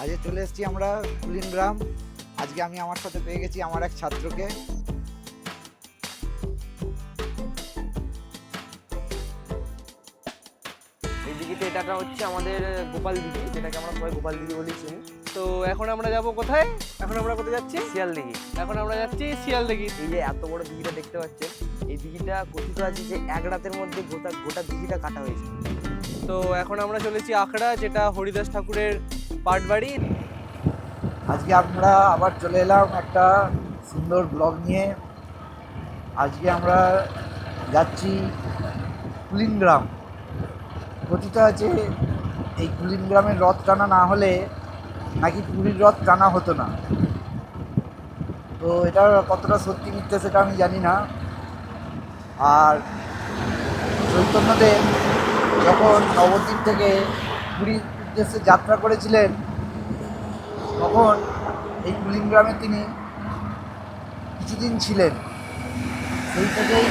আজকে চলে এসেছি আমরা কুলিন গ্রাম। আজকে আমি আমার সাথে পেয়ে গেছি আমার এক ছাত্রকে। এই দিঘিতে এটা হচ্ছে আমাদের গোপাল দিঘি যেটাকে আমরা সবাই গোপাল দিঘি বলেই চিনি। তো এখন আমরা যাব কোথায়? এখন আমরা কোথায় যাচ্ছি? শিয়াল দিঘি এখন আমরা যাচ্ছি শিয়াল দিঘি এই যে এত বড় দিঘিটা দেখতে পাচ্ছেন এই দিঘিটা কথিত আছে যে এক রাতের মধ্যে গোটা গোটা দিঘিটা কাটা হয়েছে। তো এখন আমরা চলেছি আখড়া যেটা হরিদাস ঠাকুরের পাটবাড়ি। আজকে আমরা আবার চলে এলাম একটা সুন্দর ব্লগ নিয়ে। আজকে আমরা যাচ্ছি কুলিন গ্রাম কথিত আছে, এই কুলিন গ্রামের রথ টানা না হলে নাকি পুরীর রথ টানা হতো না। তো এটা কতটা সত্যি মিথ্যে সেটা আমি জানি না। আর চৈতন্যদেব যখন নবদ্বীপ থেকে পুরীর উদ্দেশ্যে যাত্রা করেছিলেন, তখন এই কুলিন গ্রামে তিনি কিছুদিন ছিলেন। সেই থেকেই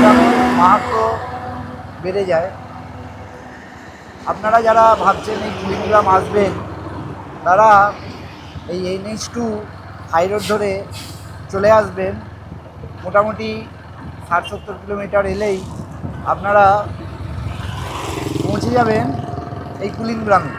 গ্রামের মাহাত্ম বেড়ে যায়। আপনারা যারা ভাবছেন এই কুলিন গ্রাম আসবেন, তারা এই এনএইচ টু হাইরোড ধরে চলে আসবেন। মোটামুটি ষাট সত্তর কিলোমিটার এলেই আপনারা পৌঁছে যাবেন। এই কুলিন গ্রামে।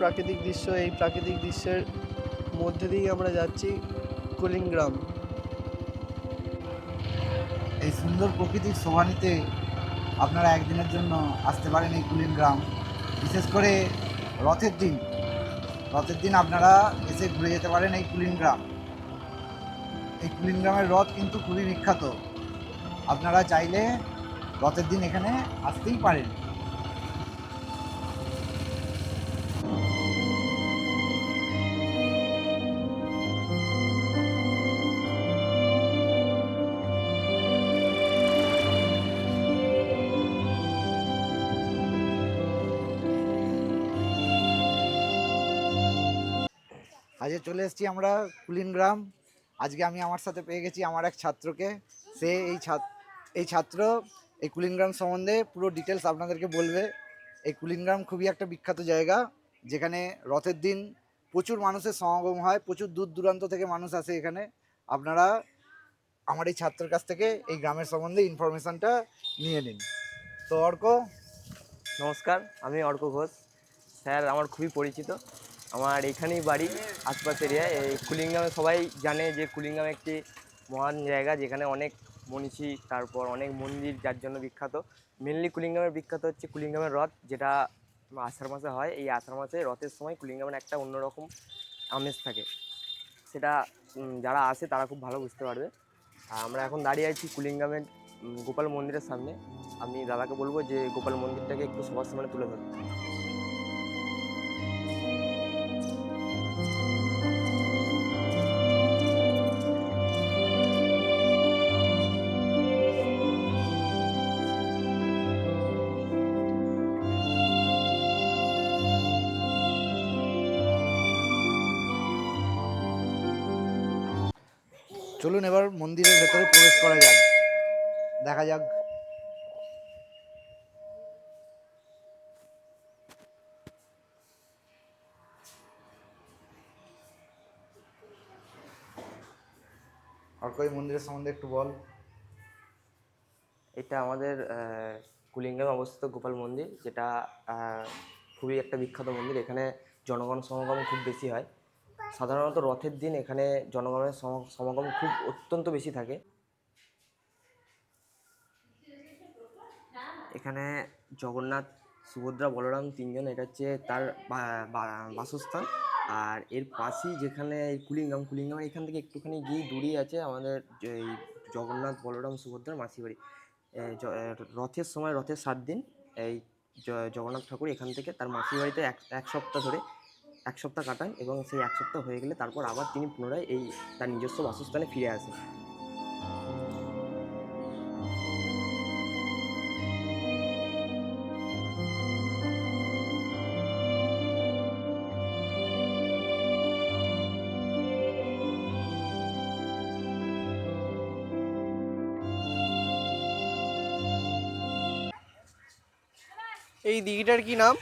প্রাকৃতিক দৃশ্য, এই প্রাকৃতিক দৃশ্যের মধ্যে দিয়ে আমরা যাচ্ছি কুলিংগ্রাম। এই সুন্দর প্রকৃতির শোভা নিতে আপনারা একদিনের জন্য আসতে পারেন এই কুলিন গ্রাম বিশেষ করে রথের দিন। রথের দিন আপনারা এসে ঘুরে যেতে পারেন এই কুলিন গ্রাম এই কুলিন গ্রামের রথ কিন্তু খুবই বিখ্যাত। আপনারা চাইলে রথের দিন এখানে আসতেই পারেন। আজকে চলে এসেছি আমরা কুলিন গ্রাম আজকে আমি আমার সাথে পেয়ে গেছি আমার এক ছাত্রকে। সে এই ছাত্র এই ছাত্র এই কুলিন গ্রাম সম্বন্ধে পুরো ডিটেলস আপনাদেরকে বলবে। এই কুলিন গ্রাম খুবই একটা বিখ্যাত জায়গা, যেখানে রথের দিন প্রচুর মানুষের সমাগম হয়, প্রচুর দূর দূরান্ত থেকে মানুষ আসে এখানে। আপনারা আমার এই ছাত্রের কাছ থেকে এই গ্রামের সম্বন্ধে ইনফরমেশনটা নিয়ে নিন। তো অর্ক? নমস্কার, আমি অর্ক ঘোষ। স্যার, আমার খুবই পরিচিত। আমার এখানেই বাড়ি, আশপাশ এরিয়ায় এই কুলিংগ্রামে সবাই জানে যে কুলিংগ্রাম একটি মহান জায়গা যেখানে অনেক মনীষী, তারপর অনেক মন্দির, যার জন্য বিখ্যাত। মেনলি কুলিংগ্রামের বিখ্যাত হচ্ছে কুলিংগ্রামের রথ, যেটা আষাঢ় মাসে হয়। এই আষাঢ় মাসে রথের সময় কুলিংগ্রামের একটা অন্যরকম আমেজ থাকে। সেটা যারা আসে তারা খুব ভালো বুঝতে পারবে। আর আমরা এখন দাঁড়িয়ে আছি কুলিংগ্রামের গোপাল মন্দিরের সামনে। আমি দাদাকে বলব যে গোপাল মন্দিরটাকে একটু সবার সামনে তুলে ধরতে। চলুন এবার মন্দিরের ভেতরে প্রবেশ করা যাক। দেখা যাক। আর কই মন্দিরের সম্বন্ধে একটু বল। এটা আমাদের কুলিঙ্গামে অবস্থিত গোপাল মন্দির, যেটা খুবই একটা বিখ্যাত মন্দির। এখানে জনগণ সমাগম খুব বেশি হয়। সাধারণত রথের দিন এখানে জনগণের সমাগম খুব অত্যন্ত বেশি থাকে। এখানে জগন্নাথ সুভদ্রা বলরাম তিনজন এটা হচ্ছে তার বাসস্থান। আর এর পাশেই যেখানে কুলিঙ্গাম কুলিঙ্গাম এখান থেকে একটুখানি গিয়ে দূরেই আছে আমাদের এই জগন্নাথ বলরাম সুভদ্রার মাসি বাড়ি এ, জ- এ, রথের সময় রথের সাত দিন এই জগন্নাথ ঠাকুর এখান থেকে তার মাসির বাড়িতে এক এক সপ্তাহ ধরে এক সপ্তাহ কাটান এবং সেই এক সপ্তাহ হয়ে গেলে তারপর আবার তিনি পুনরায় এই তার নিজস্ব বাসস্থানে ফিরে আসেন। এই দিঘিটার কি নাম?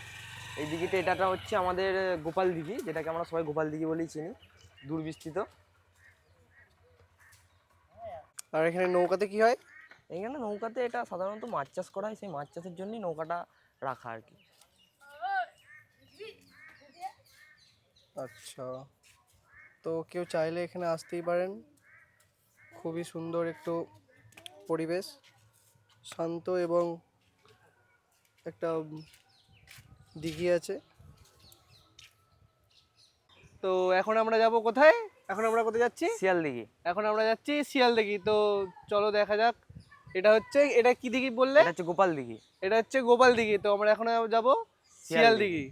এই দিঘিতে এটাটা হচ্ছে আমাদের গোপাল দিঘি যেটাকে আমরা সবাই গোপাল দিঘি বলেই চিনি দূর বিস্তৃত আর এখানে নৌকাতে কি হয়? এখানে নৌকাতে এটা সাধারণত মাছ চাষ করা হয় সেই মাছ চাষের জন্যই নৌকাটা রাখা আর কি। আচ্ছা। তো কেউ চাইলে এখানে আসতেই পারেন। খুবই সুন্দর একটু পরিবেশ শান্ত এবং একটা দিঘি আছে। তো এখন আমরা যাব কোথায়? এখন আমরা কোথায় যাচ্ছি? শিয়াল দিঘি। এখন আমরা যাচ্ছি শিয়াল দিঘি। তো চলো দেখা যাক। এটা হচ্ছে এটা কি দিঘি বললে? এটা হচ্ছে গোপাল দিঘি। এটা হচ্ছে গোপাল দিঘি। তো আমরা এখন যাব শিয়াল দিঘি। দিঘি।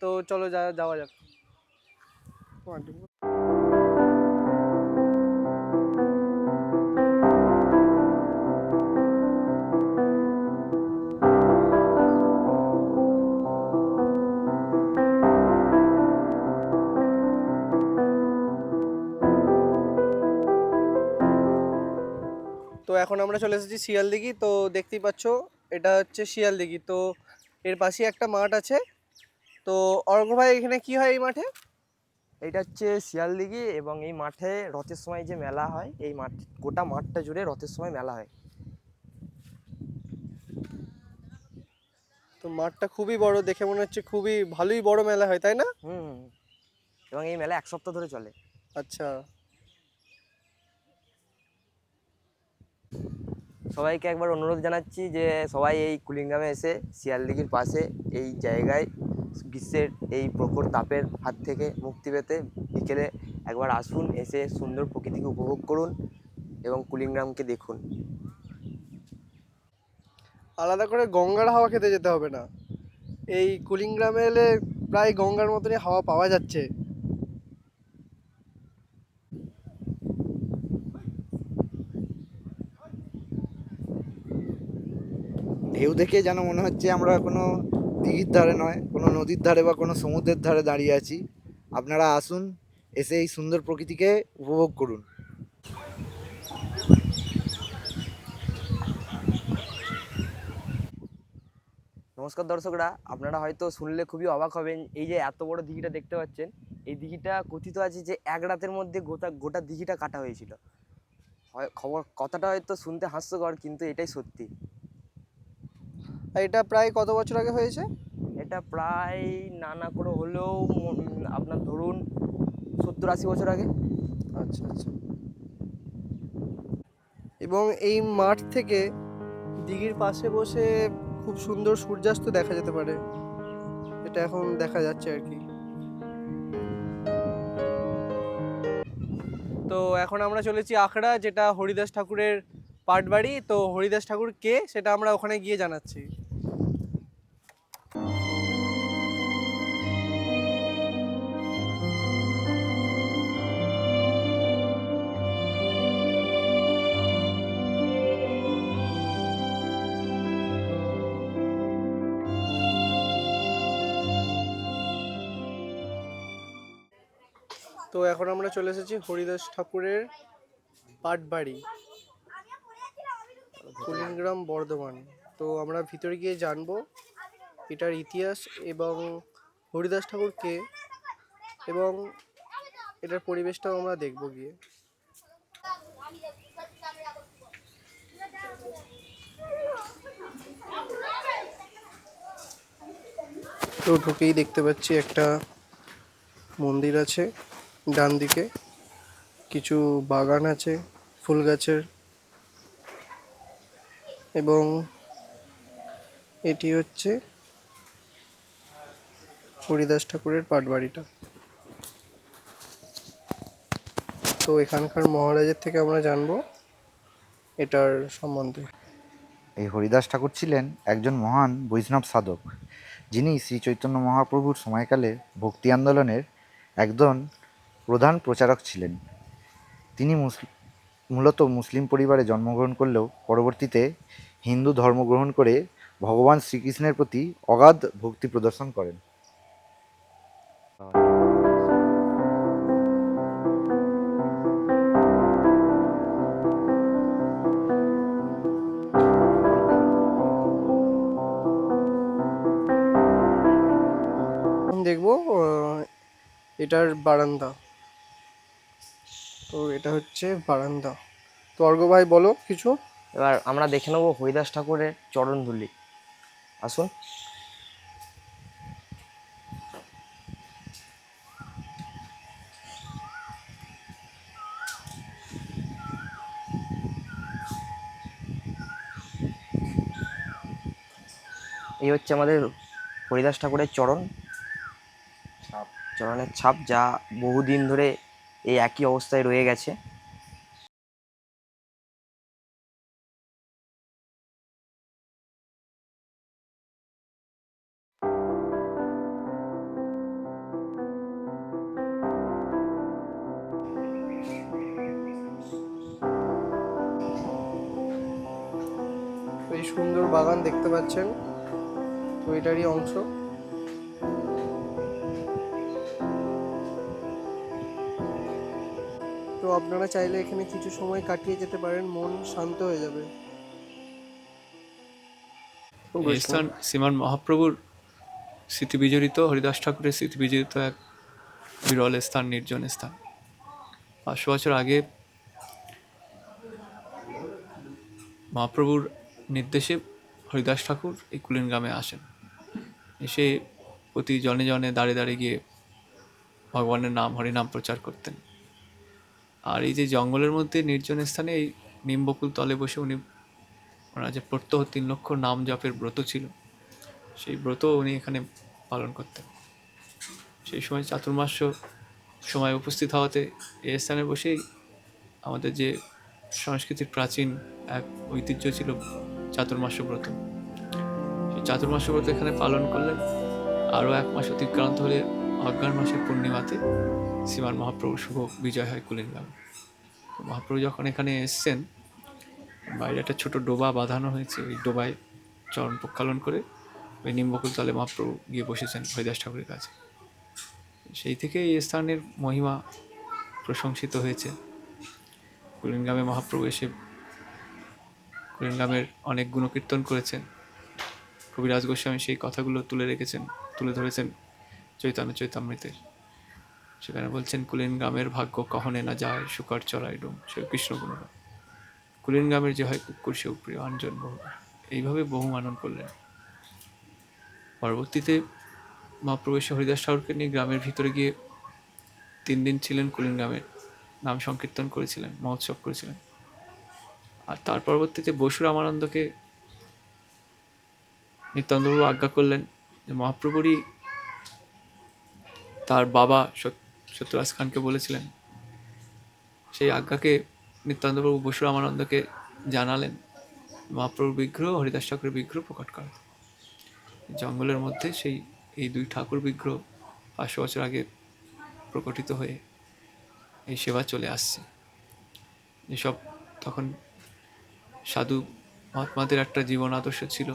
তো চলো যা- যাওয়া যাক। এখন আমরা চলে এসেছি শিয়ালদিঘি তো দেখতেই পাচ্ছ এটা হচ্ছে শিয়ালদিঘি। তো এর পাশেই একটা মাঠ আছে। তো অর্ঘ ভাই এখানে কি হয় এই মাঠে? এইটা হচ্ছে শিয়ালদিঘি এবং এই মাঠে রথের সময় যে মেলা হয় এই মাঠ গোটা মাঠটা জুড়ে রথের সময় মেলা হয়। তো মাঠটা খুবই বড় দেখে মনে হচ্ছে খুবই ভালোই বড় মেলা হয় তাই না? হুম। এবং এই মেলা এক সপ্তাহ ধরে চলে। আচ্ছা। সবাইকে একবার অনুরোধ জানাচ্ছি যে সবাই এই কুলিংগ্রামে এসে শিয়ালদিঘির পাশে এই জায়গায় গ্রীষ্মের এই প্রখর তাপের হাত থেকে মুক্তি পেতে বিকেলে একবার আসুন, এসে সুন্দর প্রকৃতিকে উপভোগ করুন এবং কুলিংগ্রামকে দেখুন। আলাদা করে গঙ্গার হাওয়া খেতে যেতে হবে না। এই কুলিংগ্রামে এলে প্রায় গঙ্গার মতনই হাওয়া পাওয়া যাচ্ছে। ঢেউ দেখে যেন মনে হচ্ছে আমরা কোনো দিঘির ধারে নয়, কোনো নদীর ধারে বা কোনো সমুদ্রের ধারে দাঁড়িয়ে আছি। আপনারা আসুন, এসে এই সুন্দর প্রকৃতিকে উপভোগ করুন। নমস্কার দর্শকরা, আপনারা হয়তো শুনলে খুবই অবাক হবেন, এই যে এত বড় দিঘিটা দেখতে পাচ্ছেন, এই দিঘিটা কথিত আছে যে এক রাতের মধ্যে গোটা গোটা দিঘিটা কাটা হয়েছিল। হয়, খবর, কথাটা হয়তো শুনতে হাস্যকর, কিন্তু এটাই সত্যি। আর এটা প্রায় কত বছর আগে হয়েছে? এটা প্রায় না না করে হলেও আপনার ধরুন সত্তর আশি বছর আগে। আচ্ছা আচ্ছা। এবং এই মাঠ থেকে দিঘির পাশে বসে খুব সুন্দর সূর্যাস্ত দেখা যেতে পারে। এটা এখন দেখা যাচ্ছে আর কি। তো এখন আমরা চলেছি আখড়া যেটা হরিদাস ঠাকুরের পাটবাড়ি। তো হরিদাস ঠাকুর কে? সেটা আমরা ওখানে গিয়ে জানাচ্ছি। তো এখন আমরা চলে এসেছি হরিদাস ঠাকুরের পাটবাড়ি কুলিনগ্রাম বর্ধমান। তো আমরা ভিতরে গিয়ে জানব এটার ইতিহাস এবং হরিদাস ঠাকুর কে এবং এটার পরিবেশটাও আমরা দেখব গিয়ে। তো ঢুকেই দেখতে পাচ্ছি একটা মন্দির আছে। ডান দিকে। কিছু বাগান আছে, ফুল গাছের। এবং এটি হচ্ছে হরিদাস ঠাকুরের পাটবাড়িটা। তো এখানকার মহারাজের থেকে আমরা জানব এটার সম্বন্ধে। এই হরিদাস ঠাকুর ছিলেন একজন মহান বৈষ্ণব সাধক, যিনি শ্রী চৈতন্য মহাপ্রভুর সময়কালে ভক্তি আন্দোলনের একজন প্রধান প্রচারক ছিলেন। তিনি মূলত মুসলিম পরিবারে জন্মগ্রহণ করলেও পরবর্তীতে হিন্দু ধর্ম গ্রহণ করে ভগবান শ্রীকৃষ্ণের প্রতি অগাধ ভক্তি প্রদর্শন করেন। দেখব এটার বারান্দা। তো এটা হচ্ছে বারান্দা। তো অর্ঘ ভাই বলো কিছু। এবার আমরা দেখে নেব হরিদাস ঠাকুরের চরণধুলি আসুন। এই হচ্ছে আমাদের হরিদাস ঠাকুরের চরণ। চরণের ছাপ যা বহুদিন ধরে এই একই অবস্থায় রয়ে গেছে। সুন্দর বাগান দেখতে পাচ্ছেন তো এটারই অংশ। আপনারা চাইলে এখানে কিছু সময় কাটিয়ে যেতে পারেন মন শান্ত হয়ে যাবে। স্থান শ্রীমান মহাপ্রভুর স্মৃতি বিজড়িত হরিদাস ঠাকুরের স্মৃতি বিজড়িত এক বিরল স্থান নির্জন স্থান। পাঁচশো বছর আগে মহাপ্রভুর নির্দেশে হরিদাস ঠাকুর এই কুলিন গ্রামে আসেন। এসে প্রতি জনে জনে দাঁড়িয়ে দাঁড়িয়ে গিয়ে ভগবানের নাম হরিনাম প্রচার করতেন। আর এই যে জঙ্গলের মধ্যে নির্জন স্থানে এই নিম্বকুল তলে বসে উনি ওনার যে প্রত্যহ তিন লক্ষ নাম জপের ব্রত ছিল, সেই ব্রত উনি এখানে পালন করতেন। সেই সময় চাতুর্মাস্য সময় উপস্থিত হওয়াতে এই স্থানে বসেই আমাদের যে সংস্কৃতির প্রাচীন এক ঐতিহ্য ছিল চাতুর্মাস্য ব্রত। সেই চাতুর্মাস্য ব্রত এখানে পালন করলেন আরও এক মাস অতিক্রান্ত হলে অজ্ঞান মাসের পূর্ণিমাতে শ্রীমান মহাপ্রভু শুভ বিজয় হয় কুলিনগ্রামে তো মহাপ্রভু যখন এখানে এসছেন, বাইরে একটা ছোটো ডোবা বাঁধানো হয়েছে, ওই ডোবায় চরণ প্রক্ষালন করে ওই নিম্বকুল তলে মহাপ্রভু গিয়ে বসেছেন হরিদাস ঠাকুরের কাছে। সেই থেকে এই স্থানের মহিমা প্রশংসিত হয়েছে। কুলিনগ্রামে মহাপ্রভু এসে কুলিনগ্রামের অনেক গুণকীর্তন করেছেন। কবিরাজ গোস্বামী সেই কথাগুলো তুলে রেখেছেন, তুলে ধরেছেন চৈতন্য চৈতামৃতের সেখানে বলছেন কুলিন গ্রামের ভাগ্য কখনে না যায়, শুকর চড়াই ডুম, সে কৃষ্ণ গুণগান কুলিন গ্রামের যে হয় কুকুর সে প্রিয় আঞ্জন বহু এইভাবে বহু মানন করলেন। পরবর্তীতে মহাপ্রভু এসে হরিদাস ঠাকুরকে নিয়ে গ্রামের ভিতরে গিয়ে তিন দিন ছিলেন কুলিন গ্রামের নাম সংকীর্তন করেছিলেন, মহোৎসব করেছিলেন। আর তার পরবর্তীতে বসু রামানন্দকে নিত্যানন্দবাবু আজ্ঞা করলেন যে, মহাপ্রভুরই তার বাবা সত্যরাজ খানকে বলেছিলেন। সেই আজ্ঞাকে নিত্যানন্দবাবু বসু রামানন্দকে জানালেন। মহাপ্রভুর বিগ্রহ, হরিদাস ঠাকুরের বিগ্রহ প্রকট করা। জঙ্গলের মধ্যে সেই, এই দুই ঠাকুর বিগ্রহ পাঁচশো বছর আগে প্রকটিত হয়ে এই সেবা চলে আসছে। এসব তখন সাধু মহাত্মাদের একটা জীবন আদর্শ ছিল।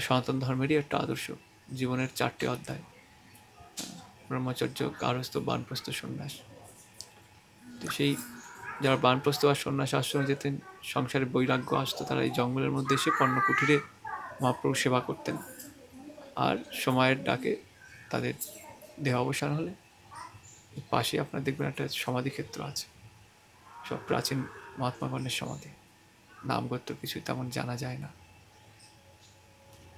সনাতন ধর্মেরই একটা আদর্শ, জীবনের চারটে অধ্যায়। ব্রহ্মচর্য গারস্থ বানপ্রস্থ সন্ন্যাস। তো সেই যারা বানপ্রস্থ আর সন্ন্যাস আশ্রমে যেতেন, সংসারে বৈরাগ্য আসতো, তারা এই জঙ্গলের মধ্যে এসে কর্ণকুটিরে মহাপ্রভু সেবা করতেন। আর সময়ের ডাকে তাদের দেহ অবসান হলে পাশে আপনার দেখবেন একটা সমাধি ক্ষেত্র আছে। সব প্রাচীন মহাত্মাগণের সমাধি। নামগত্র কিছু তেমন জানা যায় না।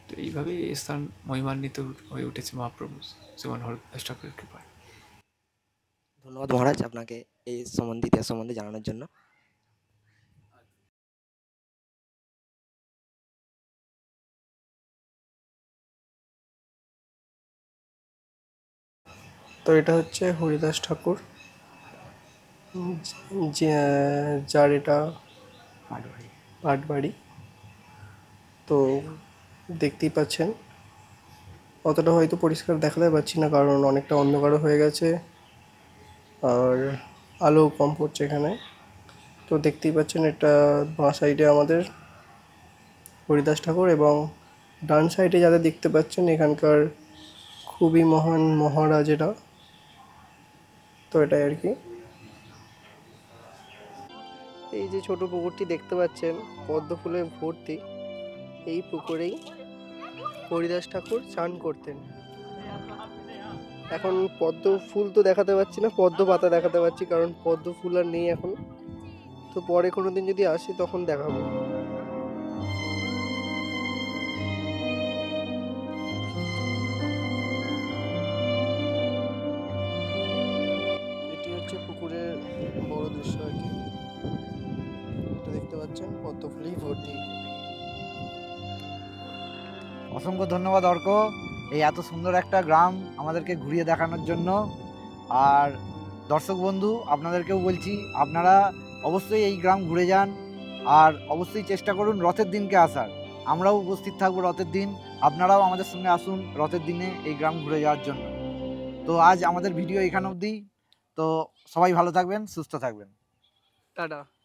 তো এইভাবেই এই স্থান মহিমান্বিত হয়ে উঠেছে মহাপ্রভু শ্রীমান হরিদাস ঠাকুরের কৃপায়। ধন্যবাদ মহারাজ আপনাকে এই সম্বন্ধে ইতিহাস সম্বন্ধে জানানোর জন্য। তো এটা হচ্ছে হরিদাস ঠাকুর। যার এটা পাটবাড়ি। তো দেখতেই পাচ্ছেন। অতটা হয়তো পরিষ্কার দেখাতে পাচ্ছি না, কারণ অনেকটা অন্ধকারও হয়ে গেছে। আর আলো কম পড়ছে এখানে। তো দেখতেই পাচ্ছেন এটা বাঁ সাইডে আমাদের হরিদাস ঠাকুর এবং ডান সাইডে যাদের দেখতে পাচ্ছেন এখানকার খুবই মহান মহারাজেরা তো এটাই আর কি। এই যে ছোট পুকুরটি দেখতে পাচ্ছেন, পদ্ম ফুলে ভর্তি। এই পুকুরেই হরিদাস ঠাকুর চান করতেন। এখন পদ্ম ফুল তো দেখাতে পাচ্ছি না, পদ্ম পাতা দেখাতে পাচ্ছি কারণ পদ্ম ফুল আর নেই এখন। তো পরে কোনো দিন যদি আসি তখন দেখাবো। এটি হচ্ছে পুকুরের বড় দৃশ্য আর কি। দেখতে পাচ্ছেন, পদ্ম ফুলেই ভর্তি। অসংখ্য ধন্যবাদ, অর্ক। এই এত সুন্দর একটা গ্রাম আমাদেরকে ঘুরিয়ে দেখানোর জন্য। আর দর্শক বন্ধু, আপনাদেরকেও বলছি, আপনারা অবশ্যই এই গ্রাম ঘুরে যান। আর অবশ্যই চেষ্টা করুন রথের দিনকে আসার। আমরাও উপস্থিত থাকব রথের দিন। আপনারাও আমাদের সঙ্গে আসুন রথের দিনে এই গ্রাম ঘুরে যাওয়ার জন্য। তো আজ আমাদের ভিডিও এখানে অবধি। তো সবাই ভালো থাকবেন, সুস্থ থাকবেন। টাটা।